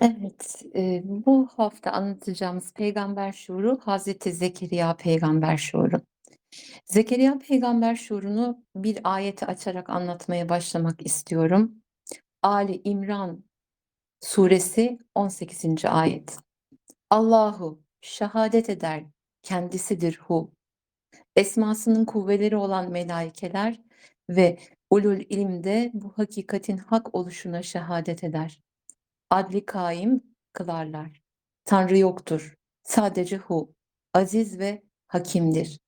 Evet, eee, bu hafta anlatacağımız peygamber şuuru Hazreti Zekeriya peygamber şuuru. Zekeriya peygamber şuurunu bir ayeti açarak anlatmaya başlamak istiyorum. Ali İmran suresi 18. ayet. Allahu şehadet eder kendisidir hu. Esmasının kuvveleri olan melaikeler ve ulul ilmde bu hakikatin hak oluşuna şehadet eder. Adli kaim kılarlar. Tanrı yoktur. Sadece hu. Aziz ve hakimdir.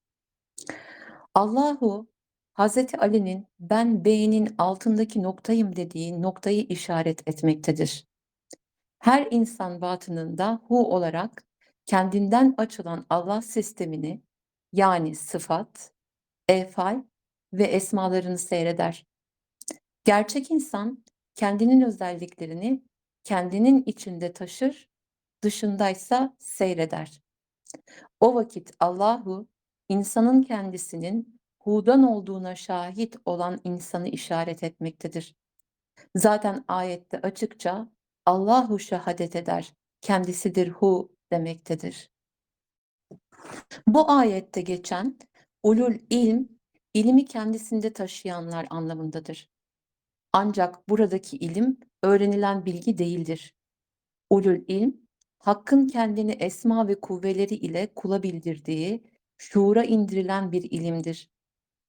Allahu Hazreti Ali'nin ben beynin altındaki noktayım dediği noktayı işaret etmektedir. Her insan batınında hu olarak kendinden açılan Allah sistemini yani sıfat, efal ve esmalarını seyreder. Gerçek insan kendinin özelliklerini kendinin içinde taşır, dışındaysa seyreder. O vakit Allahu insanın kendisinin hudan olduğuna şahit olan insanı işaret etmektedir. Zaten ayette açıkça Allahu şehadet eder, kendisidir hu demektedir. Bu ayette geçen ulul ilm, ilmi kendisinde taşıyanlar anlamındadır. Ancak buradaki ilim öğrenilen bilgi değildir. Ulul ilm, Hakk'ın kendini esma ve kuvveleri ile kula bildirdiği, şuura indirilen bir ilimdir.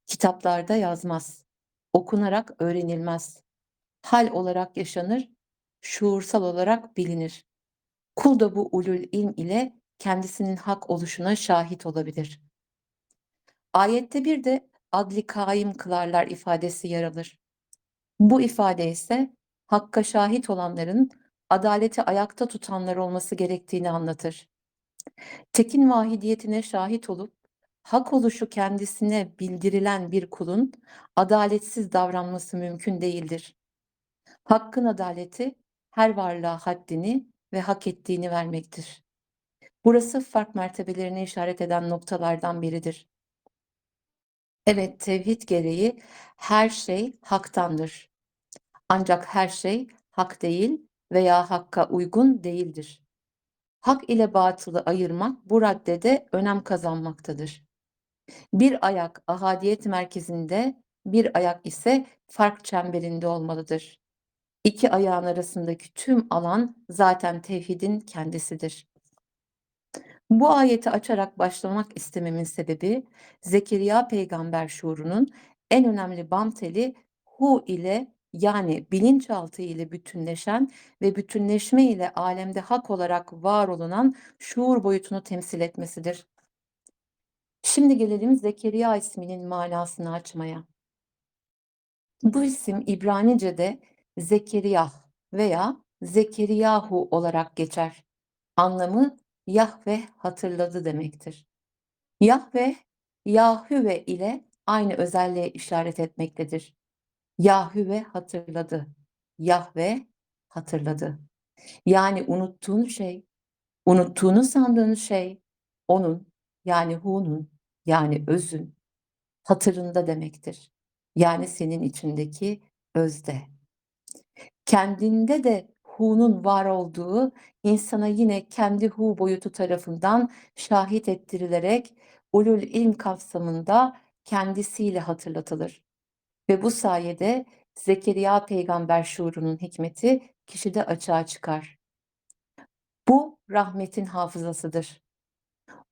Kitaplarda yazmaz, okunarak öğrenilmez. Hal olarak yaşanır, şuursal olarak bilinir. Kul da bu ulul ilm ile kendisinin hak oluşuna şahit olabilir. Ayette bir de adli kaim kılarlar ifadesi yer alır. Bu ifade ise hakka şahit olanların adaleti ayakta tutanlar olması gerektiğini anlatır. Tekin vahidiyetine şahit olup hak oluşu kendisine bildirilen bir kulun adaletsiz davranması mümkün değildir. Hakkın adaleti her varlığa haddini ve hak ettiğini vermektir. Burası fark mertebelerini işaret eden noktalardan biridir. Evet, tevhid gereği her şey haktandır. Ancak her şey hak değil veya hakka uygun değildir. Hak ile batılı ayırmak bu raddede önem kazanmaktadır. Bir ayak ahadiyet merkezinde, bir ayak ise fark çemberinde olmalıdır. İki ayağın arasındaki tüm alan zaten tevhidin kendisidir. Bu ayeti açarak başlamak istememin sebebi Zekeriya peygamber şuurunun en önemli bam teli hu ile yani bilinçaltı ile bütünleşen ve bütünleşme ile alemde hak olarak var olunan şuur boyutunu temsil etmesidir. Şimdi gelelim Zekeriya isminin manasını açmaya. Bu isim İbranice'de Zekeriya veya Zekeriyahu olarak geçer. Anlamı Yahve hatırladı demektir. Yahve, Yahüve ile aynı özelliğe işaret etmektedir. Yahüve hatırladı. Yahve hatırladı. Yani unuttuğun şey, unuttuğunu sandığın şey, onun yani Hu'nun yani özün hatırında demektir. Yani senin içindeki özde. Kendinde de Hu'nun var olduğu insana yine kendi Hu boyutu tarafından şahit ettirilerek ulul ilm kapsamında kendisiyle hatırlatılır. Ve bu sayede Zekeriya peygamber şuurunun hikmeti kişide açığa çıkar. Bu rahmetin hafızasıdır.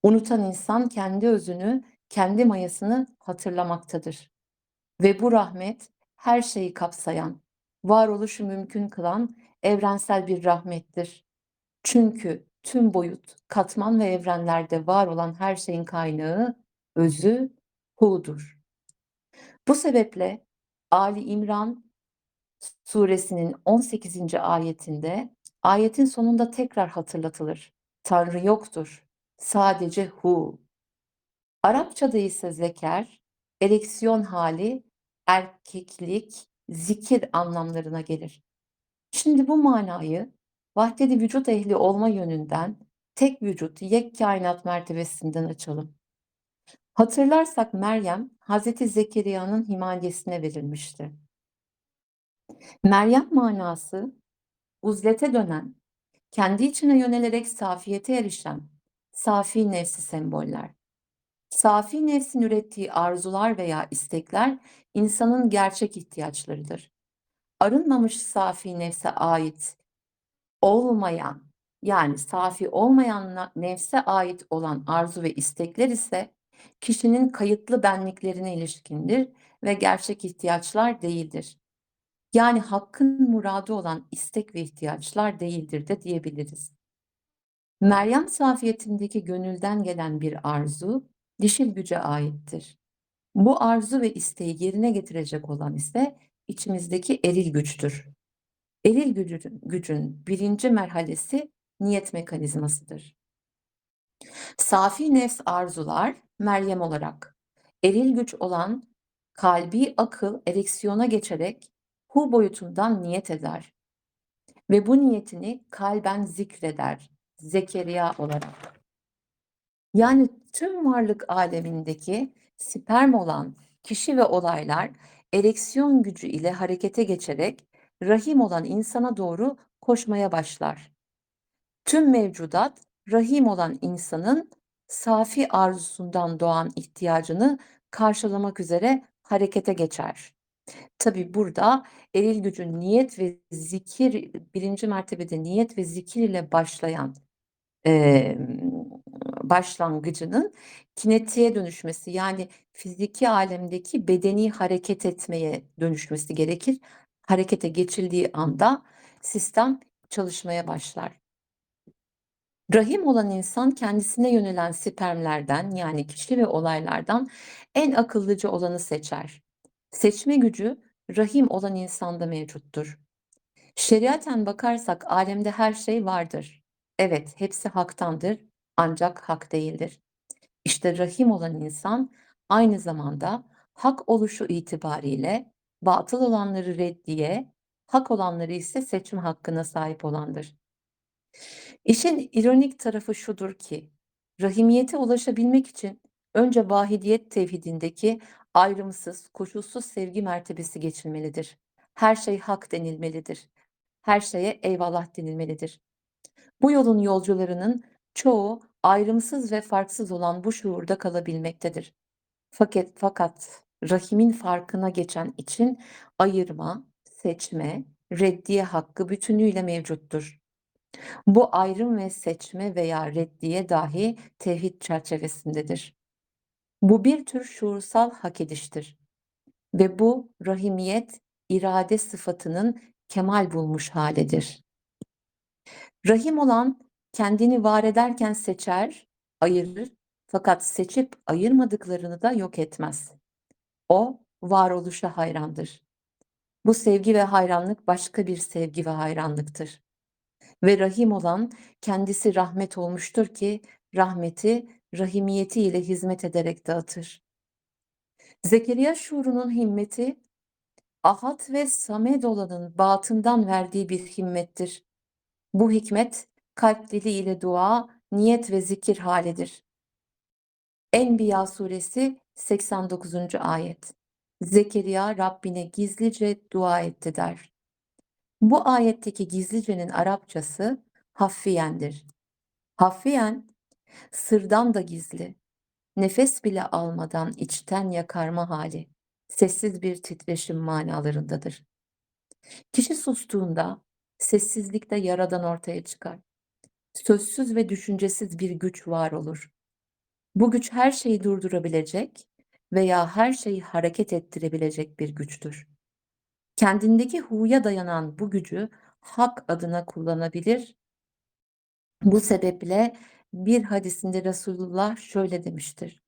Unutan insan kendi özünü, kendi mayasını hatırlamaktadır. Ve bu rahmet her şeyi kapsayan, varoluşu mümkün kılan evrensel bir rahmettir. Çünkü tüm boyut, katman ve evrenlerde var olan her şeyin kaynağı, özü Hu'dur. Bu sebeple Ali İmran suresinin 18. ayetinde ayetin sonunda tekrar hatırlatılır. Tanrı yoktur, sadece Hu. Arapçada ise zeker, ereksiyon hali, erkeklik, zikir anlamlarına gelir. Şimdi bu manayı vahdedi vücut ehli olma yönünden tek vücut, yek kainat mertebesinden açalım. Hatırlarsak Meryem, Hazreti Zekeriya'nın himayesine verilmişti. Meryem manası uzlete dönen, kendi içine yönelerek safiyete erişen safi nefsi semboller. Safi nefsin ürettiği arzular veya istekler insanın gerçek ihtiyaçlarıdır. Arınmamış safi nefse ait olmayan yani safi olmayan nefse ait olan arzu ve istekler ise kişinin kayıtlı benliklerine ilişkindir ve gerçek ihtiyaçlar değildir. Yani hakkın muradı olan istek ve ihtiyaçlar değildir de diyebiliriz. Meryem safiyetindeki gönülden gelen bir arzu dişil güce aittir. Bu arzu ve isteği yerine getirecek olan ise içimizdeki eril güçtür. Eril gücün, gücün birinci merhalesi niyet mekanizmasıdır. Safi nefs arzular Meryem olarak, eril güç olan kalbi akıl ereksiyona geçerek hu boyutundan niyet eder ve bu niyetini kalben zikreder Zekeriya olarak. Yani tüm varlık alemindeki sperm olan kişi ve olaylar ereksiyon gücü ile harekete geçerek rahim olan insana doğru koşmaya başlar. Tüm mevcudat rahim olan insanın safi arzusundan doğan ihtiyacını karşılamak üzere harekete geçer. Tabi burada eril gücün niyet ve zikir birinci mertebede niyet ve zikir ile başlayan emm, başlangıcının kinetiğe dönüşmesi yani fiziki alemdeki bedeni hareket etmeye dönüşmesi gerekir. Harekete geçildiği anda sistem çalışmaya başlar. Rahim olan insan kendisine yönelen spermlerden yani kişi ve olaylardan en akıllıca olanı seçer. Seçme gücü rahim olan insanda mevcuttur. Şeriaten bakarsak alemde her şey vardır. Evet, hepsi haktandır ancak hak değildir. İşte rahim olan insan aynı zamanda hak oluşu itibariyle batıl olanları reddiye, hak olanları ise seçim hakkına sahip olandır. İşin ironik tarafı şudur ki, rahimiyete ulaşabilmek için önce vahidiyet tevhidindeki ayrımsız, koşulsuz sevgi mertebesi geçilmelidir. Her şey hak denilmelidir. Her şeye eyvallah denilmelidir. Bu yolun yolcularının çoğu ayrımsız ve farksız olan bu şuurda kalabilmektedir. Fakat, fakat rahimin farkına geçen için ayırma, seçme, reddiye hakkı bütünüyle mevcuttur. Bu ayrım ve seçme veya reddiye dahi tevhid çerçevesindedir. Bu bir tür şuursal hak ediştir ve bu rahimiyet irade sıfatının kemal bulmuş halidir. Rahim olan kendini var ederken seçer, ayırır fakat seçip ayırmadıklarını da yok etmez. O varoluşa hayrandır. Bu sevgi ve hayranlık başka bir sevgi ve hayranlıktır. Ve rahim olan kendisi rahmet olmuştur ki rahmeti rahimiyeti ile hizmet ederek dağıtır. Zekeriya şuurunun himmeti ahad ve samed olanın batından verdiği bir himmettir. Bu hikmet kalp dili ile dua, niyet ve zikir halidir. Enbiya suresi 89. ayet. Zekeriya Rabbine gizlice dua etti der. Bu ayetteki gizlicenin Arapçası haffiyendir. Haffiyen sırdan da gizli, nefes bile almadan içten yakarma hali, sessiz bir titreşim manalarındadır. Kişi sustuğunda sessizlikte yaradan ortaya çıkar. Sözsüz ve düşüncesiz bir güç var olur. Bu güç her şeyi durdurabilecek veya her şeyi hareket ettirebilecek bir güçtür. Kendindeki huya dayanan bu gücü hak adına kullanabilir. Bu sebeple bir hadisinde Resulullah şöyle demiştir.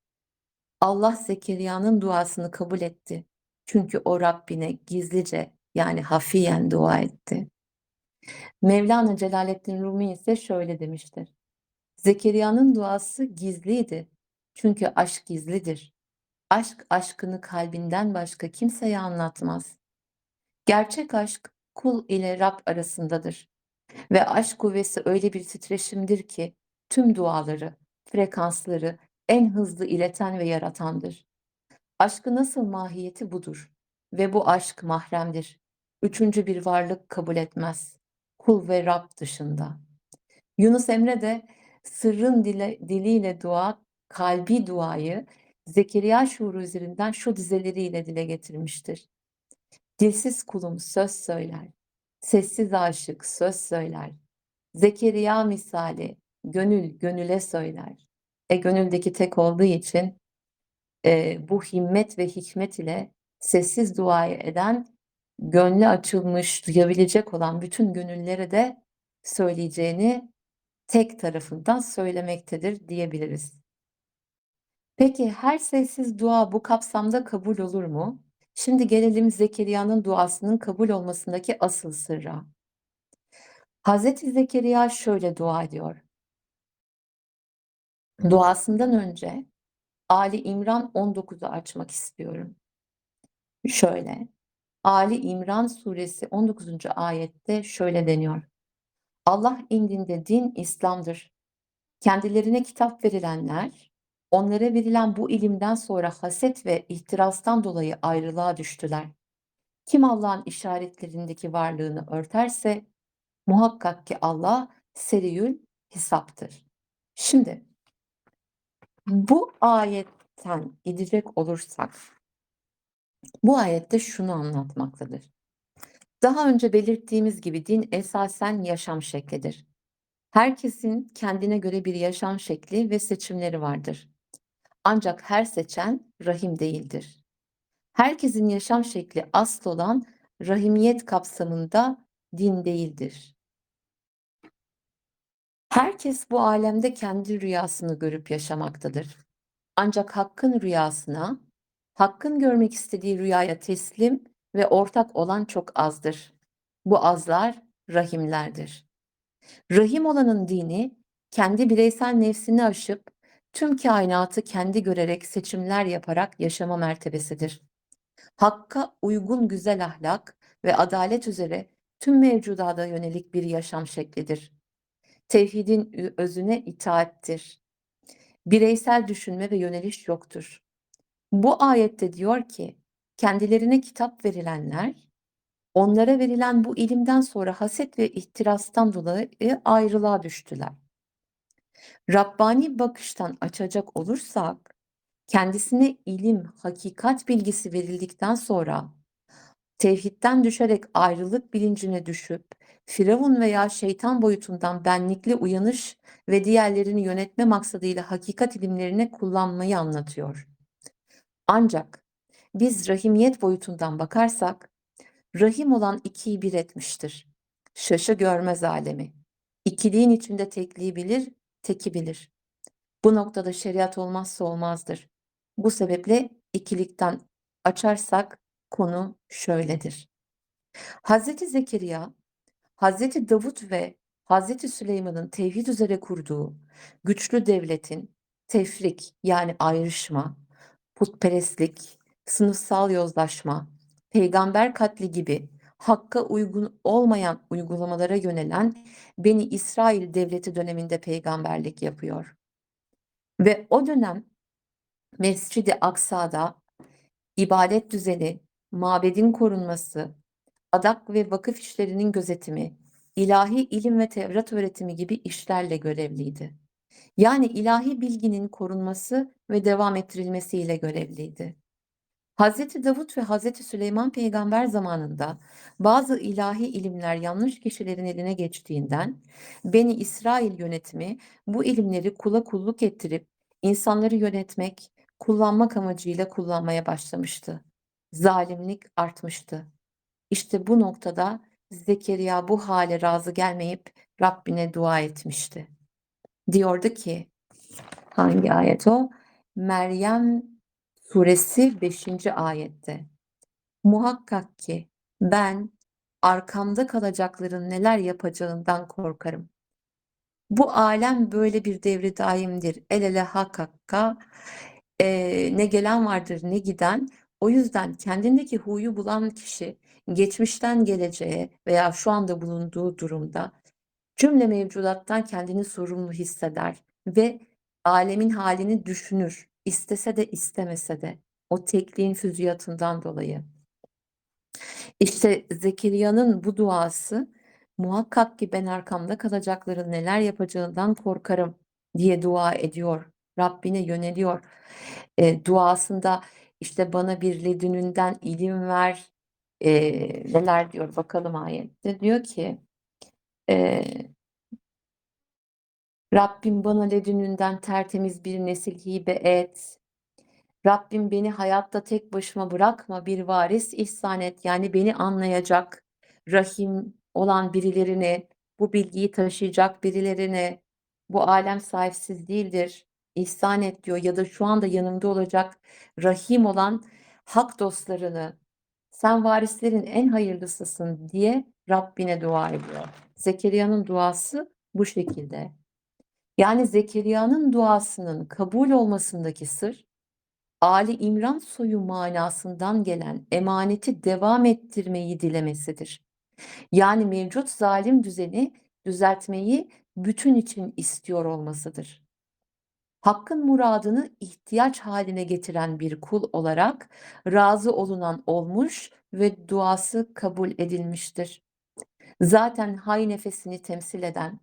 Allah Zekeriya'nın duasını kabul etti. Çünkü o Rabbine gizlice yani hafiyen dua etti. Mevlana Celaleddin Rumi ise şöyle demiştir. Zekeriya'nın duası gizliydi. Çünkü aşk gizlidir. Aşk aşkını kalbinden başka kimseye anlatmaz. Gerçek aşk kul ile Rab arasındadır. Ve aşk kuvvesi öyle bir titreşimdir ki tüm duaları, frekansları en hızlı ileten ve yaratandır. Aşkı nasıl mahiyeti budur ve bu aşk mahremdir. Üçüncü bir varlık kabul etmez. Kul ve Rab dışında. Yunus Emre de sırrın dile diliyle dua, kalbi duayı Zekeriya şuuru üzerinden şu dizeleriyle dile getirmiştir. Dilsiz kulum söz söyler, sessiz aşık söz söyler. Zekeriya misali gönül gönüle söyler. E gönüldeki tek olduğu için e, bu himmet ve hikmet ile sessiz duayı eden, gönlü açılmış, duyabilecek olan bütün gönüllere de söyleyeceğini tek tarafından söylemektedir diyebiliriz. Peki her sessiz dua bu kapsamda kabul olur mu? Şimdi gelelim Zekeriya'nın duasının kabul olmasındaki asıl sırra. Hazreti Zekeriya şöyle dua ediyor. Duasından önce Ali İmran 19'u açmak istiyorum. Şöyle. Ali İmran suresi 19. ayette şöyle deniyor. Allah indinde din İslam'dır. Kendilerine kitap verilenler, onlara verilen bu ilimden sonra haset ve ihtirastan dolayı ayrılığa düştüler. Kim Allah'ın işaretlerindeki varlığını örterse, muhakkak ki Allah seriyül hesaptır. Şimdi, bu ayetten gidecek olursak, bu ayette şunu anlatmaktadır. Daha önce belirttiğimiz gibi din esasen yaşam şeklidir. Herkesin kendine göre bir yaşam şekli ve seçimleri vardır. Ancak her seçen rahim değildir. Herkesin yaşam şekli asıl olan rahimiyet kapsamında din değildir. Herkes bu alemde kendi rüyasını görüp yaşamaktadır. Ancak Hakk'ın rüyasına, Hakk'ın görmek istediği rüyaya teslim ve ortak olan çok azdır. Bu azlar rahimlerdir. Rahim olanın dini, kendi bireysel nefsini aşıp tüm kainatı kendi görerek seçimler yaparak yaşama mertebesidir. Hakka uygun güzel ahlak ve adalet üzere tüm mevcudada yönelik bir yaşam şeklidir. Tevhidin özüne itaattir. Bireysel düşünme ve yöneliş yoktur. Bu ayette diyor ki, kendilerine kitap verilenler, onlara verilen bu ilimden sonra haset ve ihtirastan dolayı ayrılığa düştüler. Rabbani bakıştan açacak olursak, kendisine ilim, hakikat bilgisi verildikten sonra tevhidden düşerek ayrılık bilincine düşüp Firavun veya şeytan boyutundan benlikli uyanış ve diğerlerini yönetme maksadıyla hakikat ilimlerini kullanmayı anlatıyor. Ancak biz rahimiyet boyutundan bakarsak, rahim olan ikiyi bir etmiştir. Şaşı görmez alemi. İkiliğin içinde tekliği bilir, teki bilir. Bu noktada şeriat olmazsa olmazdır. Bu sebeple ikilikten açarsak konu şöyledir. Hazreti Zekeriya, Hazreti Davut ve Hazreti Süleyman'ın tevhid üzere kurduğu güçlü devletin tefrik yani ayrışma, putperestlik, sınıfsal yozlaşma, peygamber katli gibi hakka uygun olmayan uygulamalara yönelen Beni İsrail devleti döneminde peygamberlik yapıyor. Ve o dönem Mescid-i Aksa'da ibadet düzeni, mabedin korunması, adak ve vakıf işlerinin gözetimi, ilahi ilim ve Tevrat öğretimi gibi işlerle görevliydi. Yani ilahi bilginin korunması ve devam ettirilmesiyle görevliydi. Hazreti Davut ve Hazreti Süleyman peygamber zamanında bazı ilahi ilimler yanlış kişilerin eline geçtiğinden Beni İsrail yönetimi bu ilimleri kula kulluk ettirip insanları yönetmek, kullanmak amacıyla kullanmaya başlamıştı. Zalimlik artmıştı. İşte bu noktada Zekeriya bu hale razı gelmeyip Rabbine dua etmişti. Diyordu ki, hangi ayet o? Meryem suresi 5. ayette. Muhakkak ki ben arkamda kalacakların neler yapacağından korkarım. Bu alem böyle bir devri daimdir. El ele hak hakka e, ne gelen vardır ne giden. O yüzden kendindeki huyu bulan kişi geçmişten geleceğe veya şu anda bulunduğu durumda cümle mevcudattan kendini sorumlu hisseder ve alemin halini düşünür. İstese de istemese de o tekliğin füziyatından dolayı. İşte Zekeriya'nın bu duası muhakkak ki ben arkamda kalacakların neler yapacağından korkarım diye dua ediyor. Rabbine yöneliyor. Eee, duasında işte bana bir ledününden ilim ver, eee, neler diyor bakalım ayette. Diyor ki, eee Rabbim bana ledününden tertemiz bir nesil hibe et. Rabbim beni hayatta tek başıma bırakma, bir varis ihsan et. Yani beni anlayacak, rahim olan birilerini, bu bilgiyi taşıyacak birilerini, bu alem sahipsiz değildir, ihsan et diyor ya da şu anda yanımda olacak rahim olan hak dostlarını, sen varislerin en hayırlısısın diye Rabbine dua ediyor. Zekeriya'nın duası bu şekilde. Yani Zekeriya'nın duasının kabul olmasındaki sır, Ali İmran soyu manasından gelen emaneti devam ettirmeyi dilemesidir. Yani mevcut zalim düzeni düzeltmeyi bütün için istiyor olmasıdır. Hakkın muradını ihtiyaç haline getiren bir kul olarak razı olunan olmuş ve duası kabul edilmiştir. Zaten hay nefesini temsil eden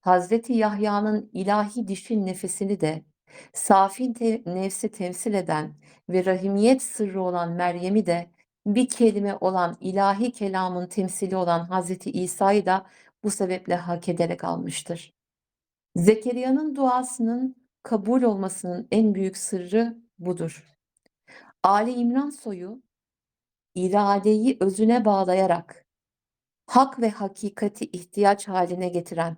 Hazreti Yahya'nın ilahi dişin nefesini de safi te nefsi temsil eden ve rahimiyet sırrı olan Meryem'i de bir kelime olan ilahi kelamın temsili olan Hazreti İsa'yı da bu sebeple hak ederek almıştır. Zekeriya'nın duasının kabul olmasının en büyük sırrı budur. Ali İmran soyu iradeyi özüne bağlayarak hak ve hakikati ihtiyaç haline getiren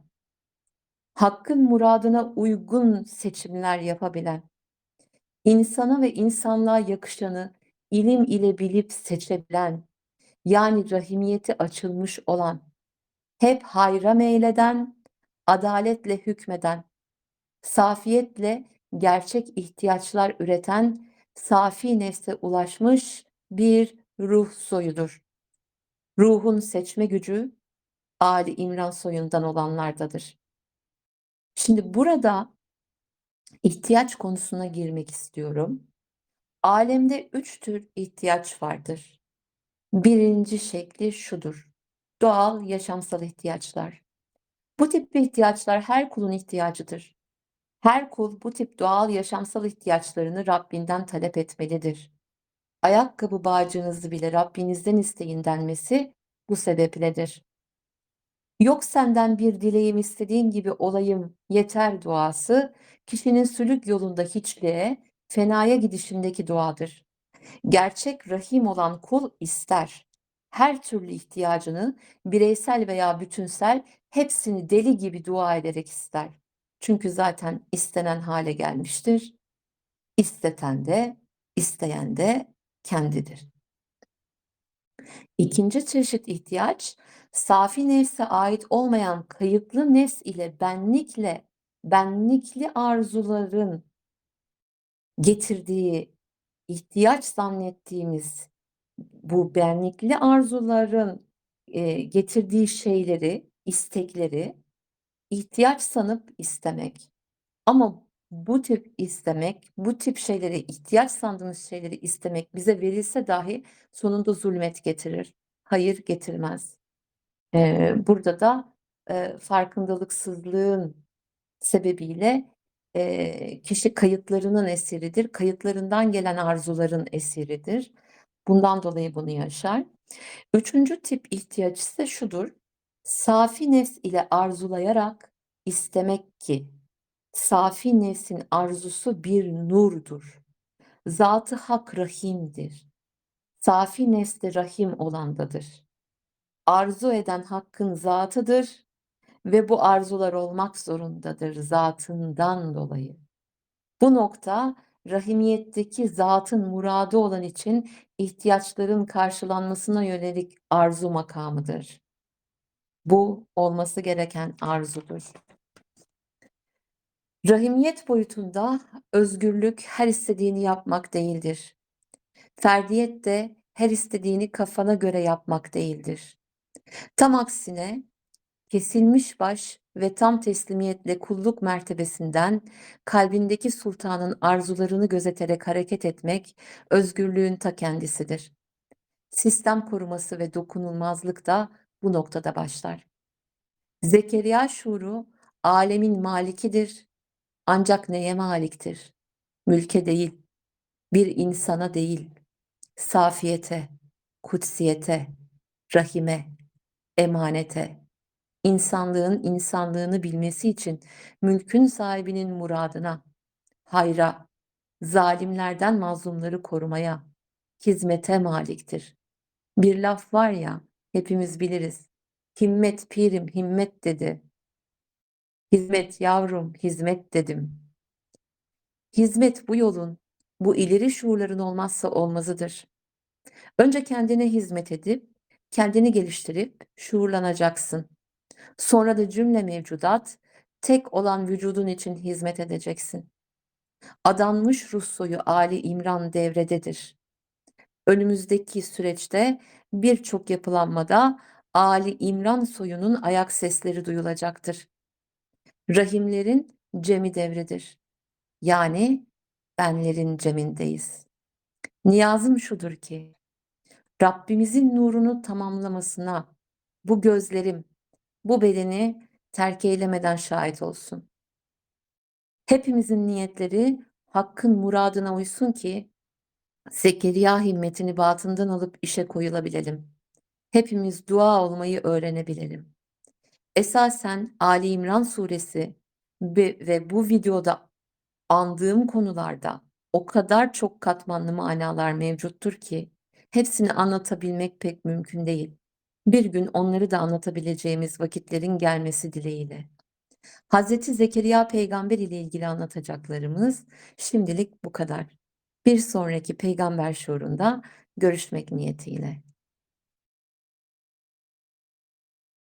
hakkın muradına uygun seçimler yapabilen, insana ve insanlığa yakışanı ilim ile bilip seçebilen, yani rahimiyeti açılmış olan, hep hayra meyleden, adaletle hükmeden, safiyetle gerçek ihtiyaçlar üreten, safi nefse ulaşmış bir ruh soyudur. Ruhun seçme gücü Ali İmran soyundan olanlardadır. Şimdi burada ihtiyaç konusuna girmek istiyorum. Alemde üç tür ihtiyaç vardır. Birinci şekli şudur. Doğal yaşamsal ihtiyaçlar. Bu tip ihtiyaçlar her kulun ihtiyacıdır. Her kul bu tip doğal yaşamsal ihtiyaçlarını Rabbinden talep etmelidir. Ayakkabı bağcığınızı bile Rabbinizden isteyin denmesi bu sebepledir. Yok senden bir dileğim istediğin gibi olayım yeter duası, kişinin sülük yolunda hiçliğe, fenaya gidişindeki duadır. Gerçek rahim olan kul ister. Her türlü ihtiyacını bireysel veya bütünsel hepsini deli gibi dua ederek ister. Çünkü zaten istenen hale gelmiştir. İsteten de, isteyen de kendidir. İkinci çeşit ihtiyaç, safi nefse ait olmayan kayıtlı nefs ile benlikle, benlikli arzuların getirdiği ihtiyaç zannettiğimiz bu benlikli arzuların e, getirdiği şeyleri, istekleri ihtiyaç sanıp istemek. Ama bu tip istemek, bu tip şeyleri, ihtiyaç sandığımız şeyleri istemek bize verilse dahi sonunda zulmet getirir. Hayır getirmez. Eee, burada da, eee, farkındalıksızlığın sebebiyle, eee, kişi kayıtlarının esiridir. Kayıtlarından gelen arzuların esiridir. Bundan dolayı bunu yaşar. Üçüncü tip ihtiyaç ise şudur: Safi nefs ile arzulayarak istemek ki safi nefsin arzusu bir nurdur. Zatı hak rahimdir. Safi nefs de rahim olandadır. Arzu eden hakkın zatıdır ve bu arzular olmak zorundadır zatından dolayı. Bu nokta rahimiyetteki zatın muradı olan için ihtiyaçların karşılanmasına yönelik arzu makamıdır. Bu olması gereken arzudur. Rahimiyet boyutunda özgürlük her istediğini yapmak değildir. Ferdiyet de her istediğini kafana göre yapmak değildir. Tam aksine kesilmiş baş ve tam teslimiyetle kulluk mertebesinden kalbindeki sultanın arzularını gözeterek hareket etmek özgürlüğün ta kendisidir. Sistem koruması ve dokunulmazlık da bu noktada başlar. Zekeriya şuuru âlemin malikidir ancak neye maliktir? Mülke değil, bir insana değil, safiyete, kutsiyete, rahime, emanete, insanlığın insanlığını bilmesi için mülkün sahibinin muradına, hayra, zalimlerden mazlumları korumaya, hizmete maliktir. Bir laf var ya, hepimiz biliriz. Himmet pirim himmet dedi. Hizmet yavrum hizmet dedim. Hizmet bu yolun, bu ileri şuurların olmazsa olmazıdır. Önce kendine hizmet edip, kendini geliştirip şuurlanacaksın. Sonra da cümle mevcudat, tek olan vücudun için hizmet edeceksin. Adanmış Rus soyu Ali İmran devrededir. Önümüzdeki süreçte birçok yapılanmada Ali İmran soyunun ayak sesleri duyulacaktır. Rahimlerin cemi devredir. Yani benlerin cemindeyiz. Niyazım şudur ki, Rabbimizin nurunu tamamlamasına bu gözlerim, bu bedeni terk eylemeden şahit olsun. Hepimizin niyetleri Hakk'ın muradına uysun ki Zekeriya himmetini batından alıp işe koyulabilelim. Hepimiz dua olmayı öğrenebilelim. Esasen Ali İmran suresi ve, bu videoda andığım konularda o kadar çok katmanlı manalar mevcuttur ki hepsini anlatabilmek pek mümkün değil. Bir gün onları da anlatabileceğimiz vakitlerin gelmesi dileğiyle. Hazreti Zekeriya peygamber ile ilgili anlatacaklarımız şimdilik bu kadar. Bir sonraki peygamber şuurunda görüşmek niyetiyle.